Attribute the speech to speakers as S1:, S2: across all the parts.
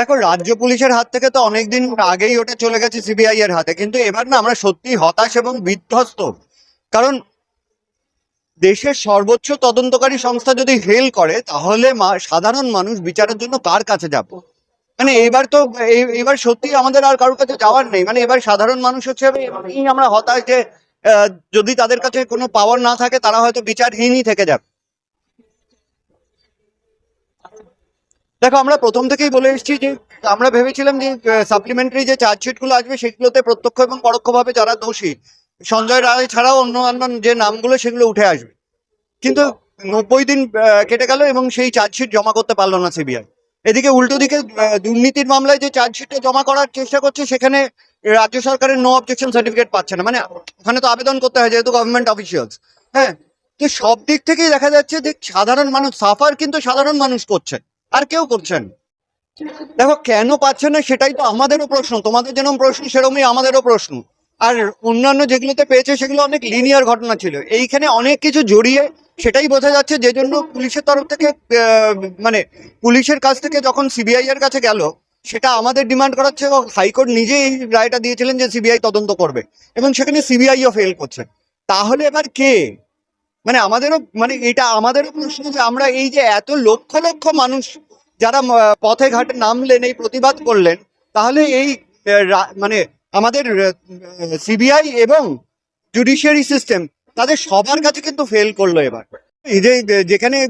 S1: দেখো, রাজ্য পুলিশের হাত থেকে তো অনেকদিন আগেই ওটা চলে গেছে সিবিআই এর হাতে, কিন্তু এবার না আমরা সত্যি হতাশ এবং বিধ্বস্ত। কারণ দেশের সর্বোচ্চ তদন্তকারী সংস্থা যদি ফেল করে, তাহলে সাধারণ মানুষ বিচারের জন্য কার কাছে যাব? মানে এবার তো এবার সত্যি আমাদের আর কারোর কাছে যাওয়ার নেই। মানে এবার সাধারণ মানুষ হচ্ছে আমরা হতাশ যে যদি তাদের কাছে কোনো পাওয়ার না থাকে, তারা হয়তো বিচারহীনই থেকে যাবে। দেখো, আমরা প্রথম থেকেই বলে এসেছি যে, আমরা ভেবেছিলাম যে সাপ্লিমেন্টারি যে চার্জশিটগুলো আসবে, সেগুলোতে প্রত্যক্ষ এবং পরোক্ষভাবে যারা দোষী, সঞ্জয় রায় ছাড়াও অন্য অন্য যে নামগুলো, সেগুলো উঠে আসবে। কিন্তু নব্বই দিন কেটে গেল এবং সেই চার্জশিট জমা করতে পারল না সিবিআই এদিকে উল্টো দিকে দুর্নীতির মামলায় যে চার্জশিটটা জমা করার চেষ্টা করছে, সেখানে রাজ্য সরকারের নো অবজেকশন সার্টিফিকেট পাচ্ছে না। মানে ওখানে তো আবেদন করতে হয়, যেহেতু গভর্নমেন্ট অফিসিয়ালস হ্যাঁ তো সব দিক থেকেই দেখা যাচ্ছে যে, সাধারণ মানুষ সাফার কিন্তু সাধারণ মানুষ করছে। আর কেউ করছেন? দেখো, কেন পাচ্ছে না সেটাই তো আমাদেরও প্রশ্ন। তোমাদের যেরকম প্রশ্ন, সেরকমই আমাদেরও প্রশ্ন। আর অন্যান্য যেগুলোতে পেয়েছে, সেগুলো অনেক লিনিয়ার ঘটনা ছিল। এইখানে অনেক কিছু জড়িয়ে সেটাই বোঝা যাচ্ছে যে জন্য পুলিশের তরফ থেকে মানে পুলিশের কাছ থেকে যখন সিবিআই এর কাছে গেল, সেটা আমাদের ডিমান্ড করাচ্ছে এবং হাইকোর্ট নিজেই রায়টা দিয়েছিলেন যে সিবিআই তদন্ত করবে। এবং সেখানে সিবিআইও ফেল করছে। তাহলে এবার কে? মানে আমাদেরও মানে এটা আমাদেরও প্রশ্ন যে আমরা এই যে এত লক্ষ লক্ষ মানুষ যারা পথে ঘাটে নামলেন, এই প্রতিবাদ করলেন, তাহলে এই মানে আমাদের সিবিআই এবং জুডিশিয়ারি সিস্টেম তাদের সবার কাছে কিন্তু ফেল করল এবার। এই যে- যেখানে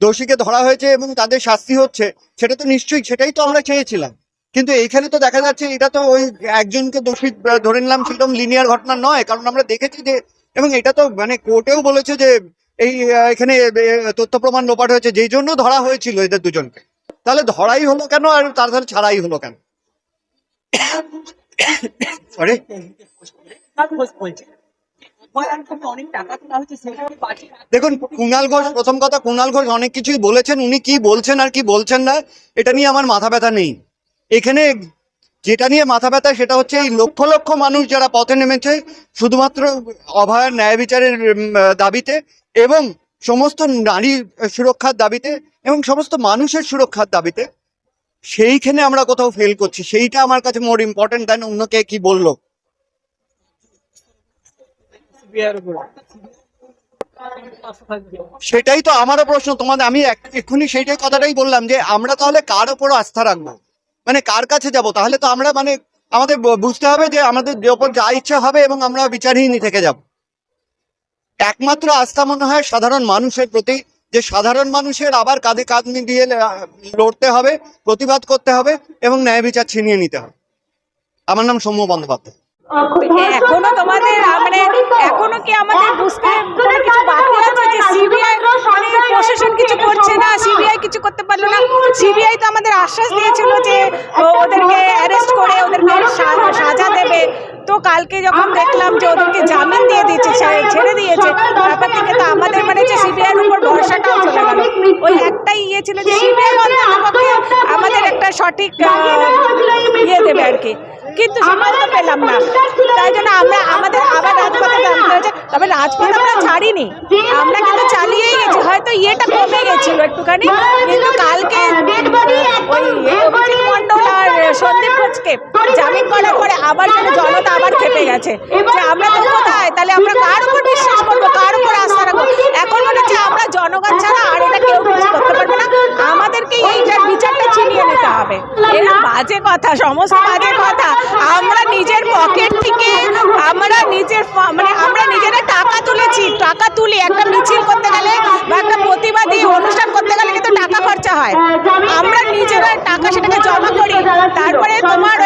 S1: দোষীকে ধরা হয়েছে এবং তাদের শাস্তি হচ্ছে, সেটা তো নিশ্চয়ই, সেটাই তো আমরা চেয়েছিলাম। কিন্তু এইখানে তো দেখা যাচ্ছে, এটা তো ওই একজনকে দোষী ধরে নিলাম সেরকম লিনিয়ার ঘটনা নয়, কারণ আমরা দেখেছি যে এবং এটা তো মানে কোর্টেও বলেছে যে এই এখানে তথ্য প্রমাণ লোপাট হয়েছে, যেই জন্য ধরা হয়েছিল এদের দুজনকে। তাহলে ধরাই হলো কেন আর তাড়াতাড়ি ছাড়াই হলো কেন? সরি দেখুন, কুণাল ঘোষ, প্রথম কথা, কুণাল ঘোষ অনেক কিছুই বলেছেন, উনি কি বলছেন আর কি বলছেন না, এটা নিয়ে আমার মাথা ব্যথা নেই। এখানে যেটা নিয়ে মাথা ব্যথা, সেটা হচ্ছে এই লক্ষ লক্ষ মানুষ যারা পথে নেমেছে শুধুমাত্র অভয়ার ন্যায় বিচারের দাবিতে এবং সমস্ত নারী সুরক্ষার দাবিতে এবং সমস্ত মানুষের সুরক্ষার দাবিতে, সেইখানে আমরা কোথাও ফেল করছি। সেইটা আমার কাছে মোর ইম্পর্টেন্ট দেন অন্য কে কি বলল। সেটাই তো আমারও প্রশ্ন। তোমাদের, আমি এক- এক্ষুনি সেইটাই কথাটাই বললাম যে আমরা তাহলে কার ওপর আস্থা রাখব? মানে কার কাছে যাব? তাহলে তো আমরা মানে আমাদের বুঝতে হবে যে আমাদের ওপর যা ইচ্ছা হবে এবং আমরা বিচারহীনই থেকে যাব। একমাত্র আস্থা মনে হয় সাধারণ মানুষের প্রতি, যে সাধারণ মানুষের আবার কাঁধে কাঁধ দিয়ে লড়তে হবে, প্রতিবাদ করতে হবে এবং ন্যায় বিচার ছিনিয়ে নিতে হবে। আমার নাম সৌম্য বন্দ্যোপাধ্যায়।
S2: এখনও তোমাদের এখনও কি আমাদের বুঝতে কোনো কিছু বাকি আছে যে সিবিআই মানে প্রশাসন কিছু করছে না সিবিআই কিছু করতে পারল না সিবিআই তো আমাদের আশ্বাস দিয়েছিল যে ওদেরকে অ্যারেস্ট করে, ওদেরকে সাজা দেবে। তো কালকে যখন দেখলাম যে ওদেরকে জামিন দিয়ে দিয়েছে ছেড়ে দিয়েছে, তারপর থেকে তো আমাদের মানে যে সিবিআইয়ের উপর ভরসাটাও চলে গেল। ওই একটাই ইয়ে ছিল যে সিবিআই অন্ততপক্ষে আমাদের একটা সঠিক ইয়ে দেবে আর কি। কিন্তু সেটাও তো পেলাম না। তাই জন্য আমরা আমাদের আবার রাজপথে তবে রাজপথ আমরা ছাড়িনি। আমরা কিন্তু চালিয়েই গেছি। হয়তো ইয়েটা কমে গেছিল একটুখানি কিন্তু কালকে আর সন্দীপ ঘোষকে জামিন করার পরে আবার যেন জনতা আবার খেপে গেছে যে আমরা তো কোথায়? তাহলে আমরা কার উপর বিশ্বাস করব? কার উপর আস্থা রাখব? এখন মনে হচ্ছে আমরা জনগণ ছাড়া আর এটা কেউ কিছু করতে পারবে না। আমাদেরকে এইটার বিচারটা ছিনিয়ে নিতে হবে। এর বাজে কথা সমস্ত বাজে কথা। আমরা নিজের পকেট থেকে আমরা নিজের মানে আমরা নিজেরা টাকা তুলেছি টাকা একটা মিছিল করতে গেলে বা একটা প্রতিবাদী অনুষ্ঠান করতে গেলে কিন্তু টাকা খরচা হয়। আমরা নিজেরা টাকা সেটাকে জমা করি। তারপরে তোমার